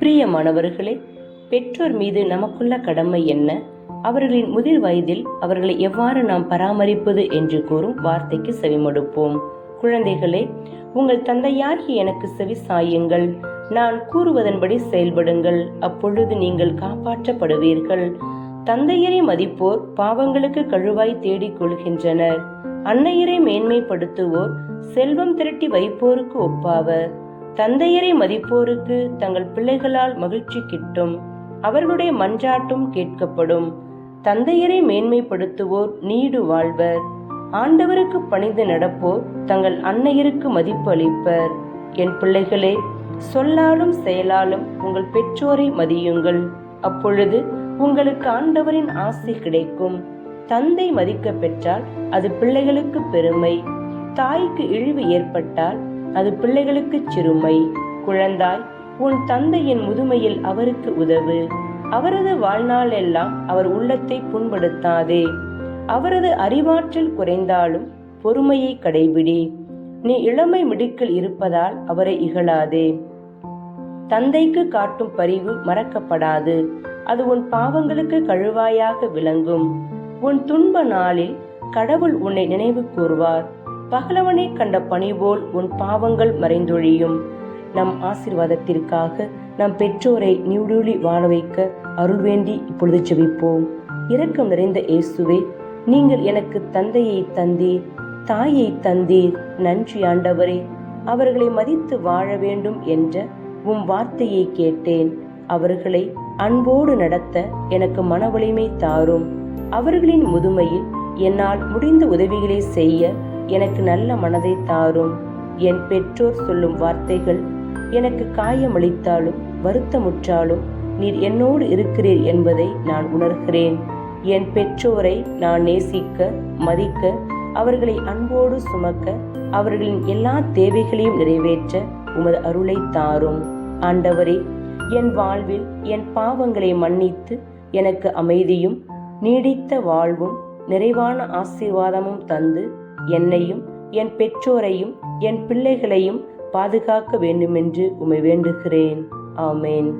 பிரியமானவர்களே பெற்றோர் மீது நமக்குள்ள கடமை என்ன? அவர்களின் முதிர் வயதில் அவர்களை எவ்வாறு நாம் பராமரிப்பது என்று கூறும் வார்த்தைக்கு செவிமடுப்போம். குழந்தைகளே உங்கள் தந்தையாகி எனக்கு செவி சாயுங்கள். நான் கூறுவதன்படி செயல்படுங்கள். அப்பொழுது நீங்கள் காப்பாற்றப்படுவீர்கள். தந்தையரை மதிப்போர் பாவங்களுக்கு கழுவாய் தேடிக் கொள்கின்றனர். அன்னையரை மேன்மைப்படுத்துவோர் செல்வம் திரட்டி வைப்போருக்கு ஒப்பாவர். தந்தையரை மதிப்போருக்கு தங்கள் பிள்ளைகளால் மகிழ்ச்சி கிட்டும் அவர்களுடைய மன்றாட்டும் கேட்கப்படும். தந்தையரை மேன்மைப்படுத்துவோர் நீடு வாழ்வர். ஆண்டவருக்கு பணிந்து நடப்போர் தங்கள் அன்னையருக்கு மதிப்பு அளிப்பர். என் பிள்ளைகளே சொல்லாலும் செயலாலும் உங்கள் பெற்றோரை மதியுங்கள். அப்பொழுது உங்களுக்கு ஆண்டவரின் ஆசை கிடைக்கும். தந்தை மதிக்க பெற்றால் அது பிள்ளைகளுக்கு பெருமை. தாய்க்கு இழிவு ஏற்பட்டால் அது பிள்ளைகளுக்கு சிறுமை குழந்தாய் உன் தந்தையின் முதுமையில் அவருக்கு உதவு. அவரது வாழ்நாள் எல்லாம் அவர் உள்ளத்தை புண்படுத்தாதே. அவரது அறிவாற்றல் குறைந்தாலும் பொறுமையை கடைபிடி. நீ இளமை மிடுக்கில் இருப்பதால் அவரை இகழாதே. தந்தைக்கு காட்டும் பரிவு மறக்கப்படாது. அது உன் பாவங்களுக்கு கழுவாயாக விளங்கும். உன் துன்ப நாளில் கடவுள் உன்னை நினைவு கூறுவார் பகலவனை கண்ட பணிபோல் உன் பாவங்கள் மறைந்தொழியும். நம் ஆசிர்வாதத்திற்காக நம் பெற்றோரை நியூடூலி வாழ வைக்க அருள் வேண்டி இப்பொழுது ஜெபிப்போம். இரக்கம் நிறைந்த இயேசுவே நீங்கள் எனக்கு தந்தையை தந்தீர் தாயை தந்தீர். நன்றி ஆண்டவரே அவர்களை மதித்து வாழ வேண்டும் என்ற உம் வார்த்தையை கேட்டேன். அவர்களை அன்போடு நடத்த எனக்கு மன வலிமை தாரும். அவர்களின் முதுமையில் என்னால் முடிந்த உதவிகளை செய்ய எனக்கு நல்ல மனதை தாரும். என் பெற்றோர் சொல்லும் வார்த்தைகள் எனக்கு காயமளித்தாலும் வருத்தமுற்றாலும் நீர் என்னோடு இருக்கிறீர் என்பதை நான் உணர்கிறேன். என் பெற்றோரை நான் நேசிக்க மதிக்க அவர்களை அன்போடு சுமக்க அவர்களின் எல்லா தேவைகளையும் நிறைவேற்ற உமது அருளை தாரும். ஆண்டவரே என் வாழ்வில் என் பாவங்களை மன்னித்து எனக்கு அமைதியும் நீடித்த வாழ்வும் நிறைவான ஆசீர்வாதமும் தந்து என்னையும் என் பெற்றோரையும் என் பிள்ளைகளையும் பாதுகாக்க வேண்டுமென்று உமை வேண்டுகிறேன். ஆமேன்.